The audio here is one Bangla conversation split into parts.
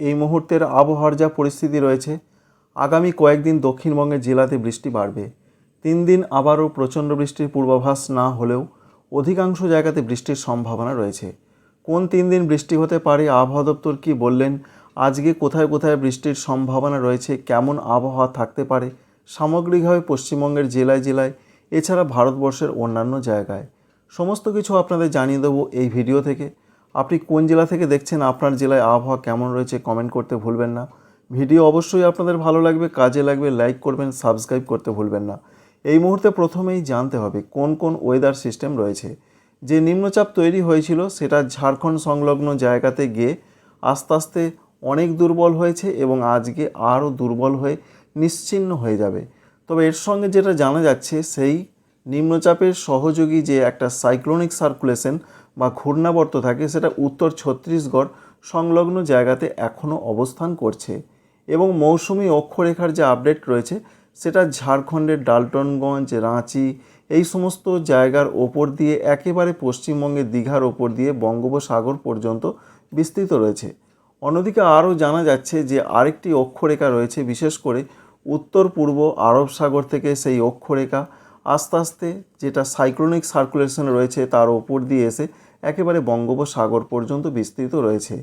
এই মুহূর্তের আবহাওয়ার যা পরিস্থিতি রয়েছে, আগামী কয়েকদিন দক্ষিণবঙ্গের জেলাতে বৃষ্টি বাড়বে। তিন দিন আবারও প্রচণ্ড বৃষ্টির পূর্বাভাস না হলেও অধিকাংশ জায়গাতে বৃষ্টির সম্ভাবনা রয়েছে। কোন তিন দিন বৃষ্টি হতে পারে, আবহাওয়া দপ্তর কী বললেন, আজকে কোথায় কোথায় বৃষ্টির সম্ভাবনা রয়েছে, কেমন আবহাওয়া থাকতে পারে, সামগ্রিকভাবে পশ্চিমবঙ্গের জেলায় জেলায়, এছাড়া ভারতবর্ষের অন্যান্য জায়গায়। সমস্ত কিছু আপনাদের জানিয়ে দেবো এই ভিডিও থেকে। আপনি কোন জেলা থেকে দেখছেন, আপনার জেলায় আবহাওয়া কেমন রয়েছে কমেন্ট করতে ভুলবেন না। ভিডিও অবশ্যই আপনাদের ভালো লাগবে, কাজে লাগবে লাইক করবেন সাবস্ক্রাইব করতে ভুলবেন না। এই মুহূর্তে প্রথমেই জানতে হবে কোন কোন ওয়েদার সিস্টেম রয়েছে। যে নিম্নচাপ তৈরি হয়েছিল, সেটা ঝাড়খণ্ড সংলগ্ন জায়গাতে গিয়ে আস্তে আস্তে অনেক দুর্বল হয়েছে এবং আজকে আরও দুর্বল হয়ে নিশ্চিহ্ন হয়ে যাবে। তবে এর সঙ্গে যেটা জানা যাচ্ছে, সেই নিম্নচাপের সহযোগী যে একটা সাইক্লোনিক সার্কুলেশন বা ঘূর্ণাবর্ত থাকে সেটা উত্তর ছত্তিশগড় সংলগ্ন জায়গাতে এখনও অবস্থান করছে এবং মৌসুমি অক্ষরেখার যে আপডেট রয়েছে, সেটা ঝাড়খণ্ডের ডালটনগঞ্জ, রাঁচি, এই সমস্ত জায়গার ওপর দিয়ে একেবারে পশ্চিমবঙ্গের দীঘার ওপর দিয়ে বঙ্গোপসাগর পর্যন্ত বিস্তৃত রয়েছে। অন্যদিকে আরও জানা যাচ্ছে যে আরেকটি অক্ষরেখা রয়েছে, বিশেষ করে উত্তর পূর্ব আরব সাগর থেকে সেই অক্ষরেখা আস্তে আস্তে যেটা সাইক্লোনিক সার্কুলেশন রয়েছে তার ওপর দিয়ে এসে একেবারে বঙ্গোপসাগর পর্যন্ত বিস্তৃত রয়েছে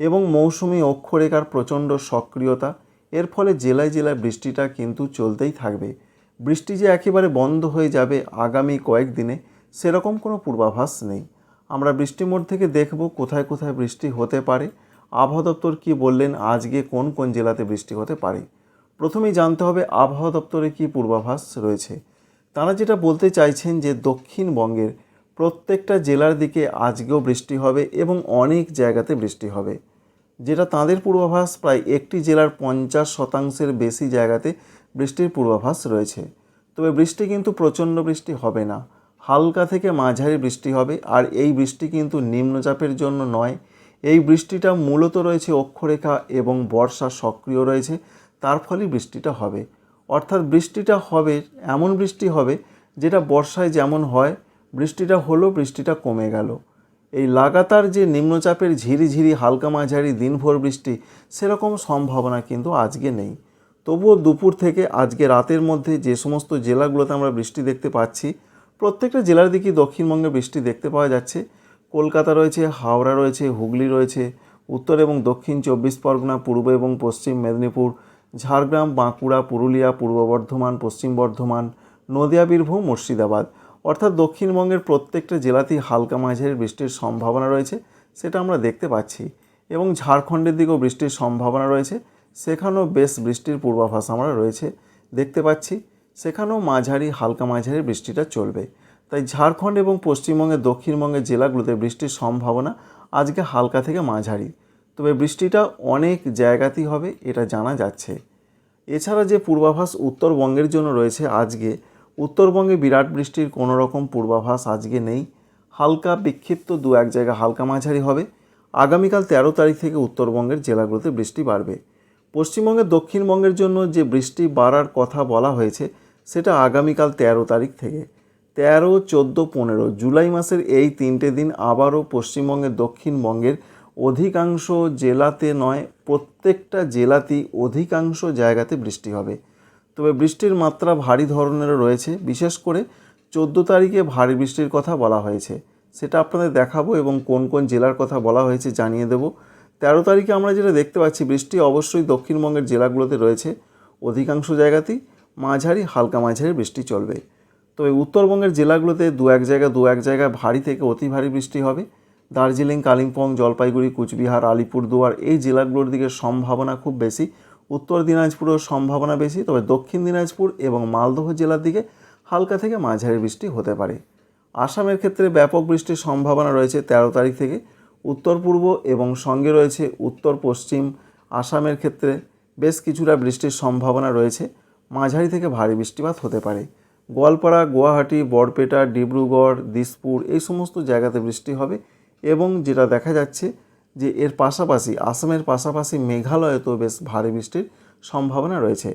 এবং মৌসুমি অক্ষরেখার প্রচণ্ড সক্রিয়তা, এর ফলে জেলায় জেলায় বৃষ্টিটা কিন্তু চলতেই থাকবে। বৃষ্টি যে একেবারে বন্ধ হয়ে যাবে আগামী কয়েকদিনে সেরকম কোনো পূর্বাভাস নেই। আমরা বৃষ্টি মোড় থেকে দেখব কোথায় কোথায় বৃষ্টি হতে পারে। আবহাওয়া দপ্তর কী বললেন, আজকে কোন কোন জেলাতে বৃষ্টি হতে পারে? প্রথমেই জানতে হবে আবহাওয়া দপ্তরে কী পূর্বাভাস রয়েছে। তারা যেটা বলতে চাইছেন যে দক্ষিণবঙ্গের প্রত্যেকটা জেলার দিকে আজকেও বৃষ্টি হবে এবং অনেক জায়গাতে বৃষ্টি হবে। যেটা তাদের পূর্বাভাস, প্রায় একটি জেলার পঞ্চাশ শতাংশের বেশি জায়গাতে বৃষ্টির পূর্বাভাস রয়েছে। তবে বৃষ্টি কিন্তু প্রচণ্ড বৃষ্টি হবে না। হালকা থেকে মাঝারি বৃষ্টি হবে আর এই বৃষ্টি কিন্তু নিম্নচাপের জন্য নয়। এই বৃষ্টিটা মূলত রয়েছে অক্ষরেখা এবং বর্ষা সক্রিয় রয়েছে, তার ফলে বৃষ্টিটা হবে। অর্থাৎ বৃষ্টিটা হবে, এমন বৃষ্টি হবে যেটা বর্ষায় যেমন হয়, বৃষ্টিটা হলো, বৃষ্টিটা কমে গেল। এই লাগাতার যে নিম্নচাপের ঝিরিঝিরি, হালকা মাঝারি, দিনভর বৃষ্টি, সেরকম সম্ভাবনা কিন্তু আজকে নেই। তবুও দুপুর থেকে আজকে রাতের মধ্যে যে সমস্ত জেলাগুলোতে আমরা বৃষ্টি দেখতে পাচ্ছি, প্রত্যেকটা জেলার দিকেই দক্ষিণবঙ্গে বৃষ্টি দেখতে পাওয়া যাচ্ছে। কলকাতা রয়েছে, হাওড়া রয়েছে, হুগলি রয়েছে, উত্তর এবং দক্ষিণ চব্বিশ পরগনা, পূর্ব এবং পশ্চিম মেদিনীপুর ঝাড়গ্রাম, বাঁকুড়া, পুরুলিয়া, পূর্ব বর্ধমান, পশ্চিম বর্ধমান, নদিয়া, বীরভূম, মুর্শিদাবাদ। অর্থাৎ দক্ষিণবঙ্গের প্রত্যেকটা জেলাতেই হালকা মাঝারি বৃষ্টির সম্ভাবনা রয়েছে, সেটা আমরা দেখতে পাচ্ছি। এবং ঝাড়খণ্ডের দিকেও বৃষ্টির সম্ভাবনা রয়েছে, সেখানেও বেশ বৃষ্টির পূর্বাভাস আমরা রয়েছে, দেখতে পাচ্ছি। সেখানেও মাঝারি, হালকা মাঝারি বৃষ্টিটা চলবে। তাই ঝাড়খণ্ড এবং পশ্চিমবঙ্গের দক্ষিণবঙ্গের জেলাগুলোতে বৃষ্টির সম্ভাবনা আজকে হালকা থেকে মাঝারি। তবে বৃষ্টিটা অনেক জায়গাতেই হবে, এটা জানা যাচ্ছে। এছাড়া যে পূর্বাভাস উত্তরবঙ্গের জন্য রয়েছে আজকে, উত্তরবঙ্গে বিরাট বৃষ্টির কোনো রকম পূর্বাভাস আজকে নেই। হালকা বিক্ষিপ্ত দু এক জায়গা হালকা মাঝারি হবে। আগামীকাল তেরো তারিখ থেকে উত্তরবঙ্গের জেলাগুলোতে বৃষ্টি বাড়বে। পশ্চিমবঙ্গের দক্ষিণবঙ্গের জন্য যে বৃষ্টি বাড়ার কথা বলা হয়েছে, সেটা আগামীকাল তেরো তারিখ থেকে। তেরো, চোদ্দ, পনেরো জুলাই মাসের এই তিনটে দিন আবারও পশ্চিমবঙ্গের দক্ষিণবঙ্গের অধিকাংশ জেলাতে নয়, প্রত্যেকটা জেলাতেই অধিকাংশ জায়গাতে বৃষ্টি হবে। তবে বৃষ্টির মাত্রা ভারী ধরনেরও রয়েছে। বিশেষ করে চোদ্দ তারিখে ভারী বৃষ্টির কথা বলা হয়েছে। সেটা আপনাদের দেখাবো এবং কোন কোন জেলার কথা বলা হয়েছে জানিয়ে দেবো। তেরো তারিখে আমরা যেটা দেখতে পাচ্ছি, বৃষ্টি অবশ্যই দক্ষিণবঙ্গের জেলাগুলোতে রয়েছে। অধিকাংশ জায়গাতেই মাঝারি, হালকা মাঝারি বৃষ্টি চলবে। তবে উত্তরবঙ্গের জেলাগুলোতে দু এক জায়গা, দু এক জায়গায় ভারী থেকে অতি ভারী বৃষ্টি হবে। দার্জিলিং, কালিম্পং, জলপাইগুড়ি, কুচবিহার, আলিপুরদুয়ার এই জেলাগুলোর দিকে সম্ভাবনা খুব বেশি। উত্তর দিনাজপুরেও সম্ভাবনা বেশি, তবে দক্ষিণ দিনাজপুর এবং মালদহ জেলার দিকে হালকা থেকে মাঝারি বৃষ্টি হতে পারে। আসামের ক্ষেত্রে ব্যাপক বৃষ্টির সম্ভাবনা রয়েছে তেরো তারিখ থেকে। উত্তর পূর্ব এবং সঙ্গে রয়েছে উত্তর পশ্চিম। আসামের ক্ষেত্রে বেশ কিছুটা বৃষ্টির সম্ভাবনা রয়েছে। মাঝারি থেকে ভারী বৃষ্টিপাত হতে পারে। গোয়ালপাড়া, গুয়াহাটি বরপেটা ডিব্রুগড়, দিসপুর এই সমস্ত জায়গাতে বৃষ্টি হবে। এবং যেটা দেখা যাচ্ছে যে এর পাশাপাশি, আসামের পাশাপাশি মেঘালয়েতেও বেশ ভারী বৃষ্টির সম্ভাবনা রয়েছে।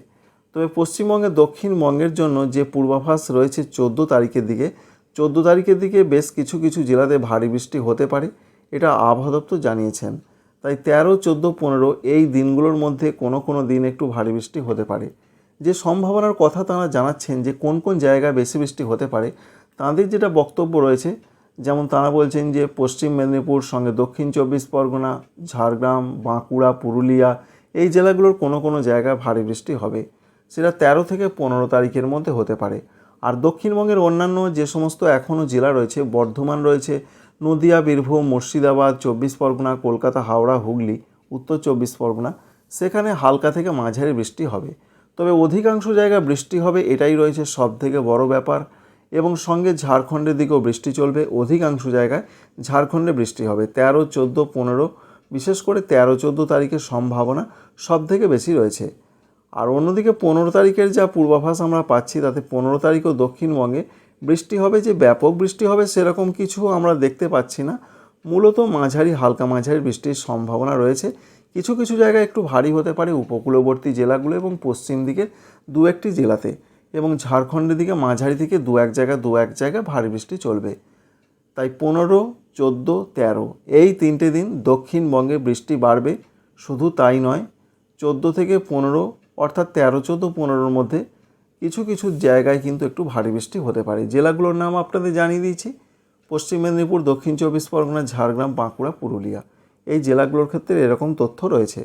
তবে পশ্চিমবঙ্গের দক্ষিণবঙ্গের জন্য যে পূর্বাভাস রয়েছে চোদ্দ তারিখের দিকে, চোদ্দ তারিখের দিকে বেশ কিছু কিছু জেলাতে ভারী বৃষ্টি হতে পারে, এটা আবহাওয়া দপ্তর জানিয়েছেন। তাই তেরো, চোদ্দ, পনেরো এই দিনগুলোর মধ্যে কোনো কোনো দিন একটু ভারী বৃষ্টি হতে পারে। যে সম্ভাবনার কথা তারা জানাচ্ছেন যে কোন কোন জায়গায় বেশি বৃষ্টি হতে পারে, তাদের যেটা বক্তব্য রয়েছে যেমন তারা বলছেন যে পশ্চিম মেদিনীপুর, সঙ্গে দক্ষিণ চব্বিশ পরগনা, ঝাড়গ্রাম, বাঁকুড়া, পুরুলিয়া, এই জেলাগুলোর কোনো কোনো জায়গায় ভারী বৃষ্টি হবে। সেটা তেরো থেকে পনেরো তারিখের মধ্যে হতে পারে। আর দক্ষিণবঙ্গের অন্যান্য যে সমস্ত এখনও জেলা রয়েছে, বর্ধমান রয়েছে, নদিয়া, বীরভূম, মুর্শিদাবাদ, চব্বিশ পরগনা, কলকাতা, হাওড়া, হুগলি, উত্তর চব্বিশ পরগনা, সেখানে হালকা থেকে মাঝারি বৃষ্টি হবে। তবে অধিকাংশ জায়গায় বৃষ্টি হবে, এটাই রয়েছে সব থেকে বড় ব্যাপার। এবং সঙ্গে ঝাড়খণ্ডের দিকেও বৃষ্টি চলবে। অধিকাংশ জায়গায় ঝাড়খণ্ডে বৃষ্টি হবে। তেরো, চোদ্দ, পনেরো, বিশেষ করে তেরো, চোদ্দ তারিখের সম্ভাবনা সব থেকে বেশি রয়েছে। আর অন্যদিকে পনেরো তারিখের যা পূর্বাভাস আমরা পাচ্ছি, তাতে পনেরো তারিখও দক্ষিণবঙ্গে বৃষ্টি হবে যে ব্যাপক বৃষ্টি হবে সেরকম কিছু আমরা দেখতে পাচ্ছি না। মূলত মাঝারি, হালকা মাঝারি বৃষ্টির সম্ভাবনা রয়েছে। কিছু কিছু জায়গায় একটু ভারী হতে পারে উপকূলবর্তী জেলাগুলো এবং পশ্চিম দিকের দু একটি জেলাতে। এবং ঝাড়খণ্ডের দিকে মাঝারি থেকে দু এক জায়গা, দু এক জায়গায় ভারী বৃষ্টি চলবে। তাই পনেরো, চোদ্দ, তেরো, এই তিনটে দিন দক্ষিণবঙ্গে বৃষ্টি বাড়বে, শুধু তাই নয়, চোদ্দ থেকে পনেরো, অর্থাৎ তেরো, চোদ্দ, পনেরোর মধ্যে কিছু কিছু জায়গায় কিন্তু একটু ভারী বৃষ্টি হতে পারে। জেলাগুলোর নাম আপনাদের জানিয়ে দিয়েছি। পশ্চিম মেদিনীপুর, দক্ষিণ চব্বিশ পরগনা, ঝাড়গ্রাম, বাঁকুড়া, পুরুলিয়া, এই জেলাগুলোর ক্ষেত্রে এরকম তথ্য রয়েছে।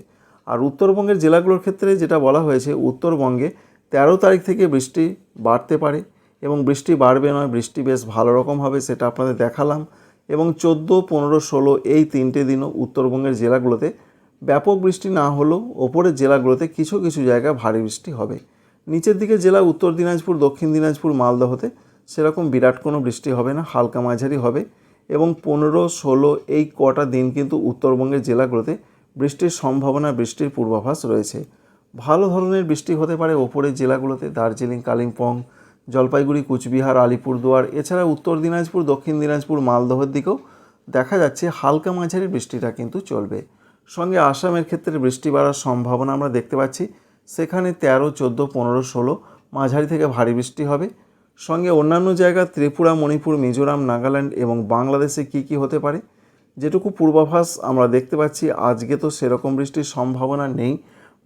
আর উত্তরবঙ্গের জেলাগুলোর ক্ষেত্রে যেটা বলা হয়েছে, উত্তরবঙ্গে তেরো তারিখ থেকে বৃষ্টি বাড়তে পারে এবং বৃষ্টি বাড়বে নয়, বৃষ্টি বেশ ভালো রকম হবে সেটা আপনাদের দেখালাম এবং চোদ্দ, পনেরো, ষোলো এই তিনটে দিনও উত্তরবঙ্গের জেলাগুলোতে ব্যাপক বৃষ্টি না হলেও ওপরের জেলাগুলোতে কিছু কিছু জায়গায় ভারী বৃষ্টি হবে। নিচের দিকে জেলা উত্তর দিনাজপুর, দক্ষিণ দিনাজপুর, মালদহতে সেরকম বিরাট কোনো বৃষ্টি হবে না, হালকা মাঝারি হবে এবং পনেরো, ষোলো এই কটা দিন কিন্তু উত্তরবঙ্গের জেলাগুলোতে বৃষ্টির সম্ভাবনা, বৃষ্টির পূর্বাভাস রয়েছে। ভালো ধরনের বৃষ্টি হতে পারে ওপরের জেলাগুলোতে, দার্জিলিং, কালিম্পং, জলপাইগুড়ি, কুচবিহার, আলিপুরদুয়ার, এছাড়া উত্তর দিনাজপুর, দক্ষিণ দিনাজপুর, মালদহের দিকেও দেখা যাচ্ছে হালকা মাঝারি বৃষ্টিটা কিন্তু চলবে। সঙ্গে আসামের ক্ষেত্রে বৃষ্টি বাড়ার সম্ভাবনা আমরা দেখতে পাচ্ছি। সেখানে তেরো, চোদ্দ, পনেরো, ষোলো মাঝারি থেকে ভারী বৃষ্টি হবে। সঙ্গে অন্যান্য জায়গা ত্রিপুরা, মণিপুর, মিজোরাম, নাগাল্যান্ড এবং বাংলাদেশে কি কি হতে পারে, যেটুকু পূর্বাভাস আমরা দেখতে পাচ্ছি, আজকে তো সেরকম বৃষ্টির সম্ভাবনা নেই।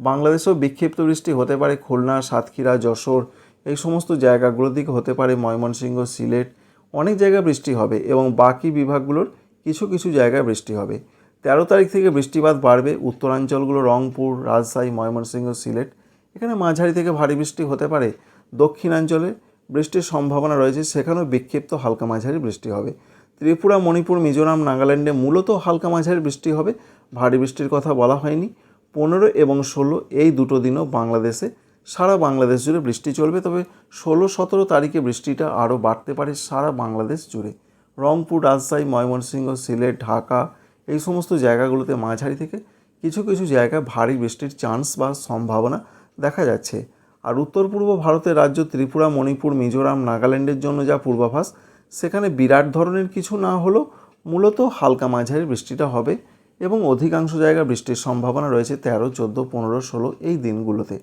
বাংলাদেশেও বিক্ষিপ্ত বৃষ্টি হতে পারে খুলনা, সাতক্ষীরা, যশোর। এই সমস্ত জায়গাগুলোর দিকে হতে পারে ময়মনসিংহ, সিলেট। অনেক জায়গায় বৃষ্টি হবে এবং বাকি বিভাগগুলোর কিছু কিছু জায়গায় বৃষ্টি হবে। তেরো তারিখ থেকে বৃষ্টিপাত বাড়বে। উত্তরাঞ্চলগুলো রংপুর, রাজশাহী, ময়মনসিংহ, সিলেট। এখানে মাঝারি থেকে ভারী বৃষ্টি হতে পারে। দক্ষিণাঞ্চলে বৃষ্টির সম্ভাবনা রয়েছে। সেখানেও বিক্ষিপ্ত হালকা মাঝারি বৃষ্টি হবে। ত্রিপুরা, মণিপুর, মিজোরাম, নাগাল্যান্ডে মূলত হালকা মাঝারি বৃষ্টি হবে। ভারী বৃষ্টির কথা বলা হয়নি। পনেরো এবং ষোলো, এই দুটো দিনও বাংলাদেশে, সারা বাংলাদেশ জুড়ে বৃষ্টি চলবে। তবে ষোলো, সতেরো তারিখে বৃষ্টিটা আরও বাড়তে পারে সারা বাংলাদেশ জুড়ে। রংপুর, রাজশাহী, ময়মনসিংহ, সিলেট, ঢাকা, এই সমস্ত জায়গাগুলোতে মাঝারি থেকে কিছু কিছু জায়গায় ভারী বৃষ্টির চান্স বা সম্ভাবনা দেখা যাচ্ছে। আর উত্তর পূর্ব ভারতের রাজ্য ত্রিপুরা, মণিপুর, মিজোরাম, নাগাল্যান্ডের জন্য যা পূর্বাভাস, সেখানে বিরাট ধরনের কিছু না হলেও মূলত হালকা মাঝারি বৃষ্টিটা হবে। এবং অধিকাংশ জায়গায় বৃষ্টির সম্ভাবনা রয়েছে তেরো, চোদ্দ, পনেরো, ষোলো এই দিনগুলোতে।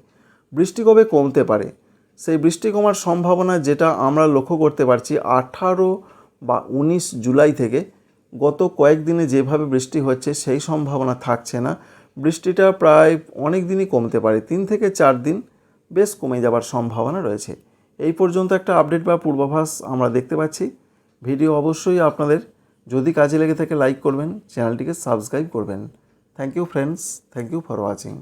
বৃষ্টি কবে কমতে পারে? সেই বৃষ্টি কমার সম্ভাবনা যেটা আমরা লক্ষ্য করতে পারছি, আঠারো বা উনিশ জুলাই থেকে গত কয়েকদিনে যেভাবে বৃষ্টি হচ্ছে সেই সম্ভাবনা থাকছে না। বৃষ্টিটা প্রায় অনেক দিনই কমতে পারে, তিন থেকে চার দিন বেশ কমে যাবার সম্ভাবনা রয়েছে। এই পর্যন্ত একটা আপডেট বা পূর্বাভাস আমরা দেখতে পাচ্ছি। ভিডিও অবশ্যই আপনাদের যদি কাজে লেগে থাকে লাইক করবেন চ্যানেলটিকে সাবস্ক্রাইব করবেন। Thank you friends thank you for watching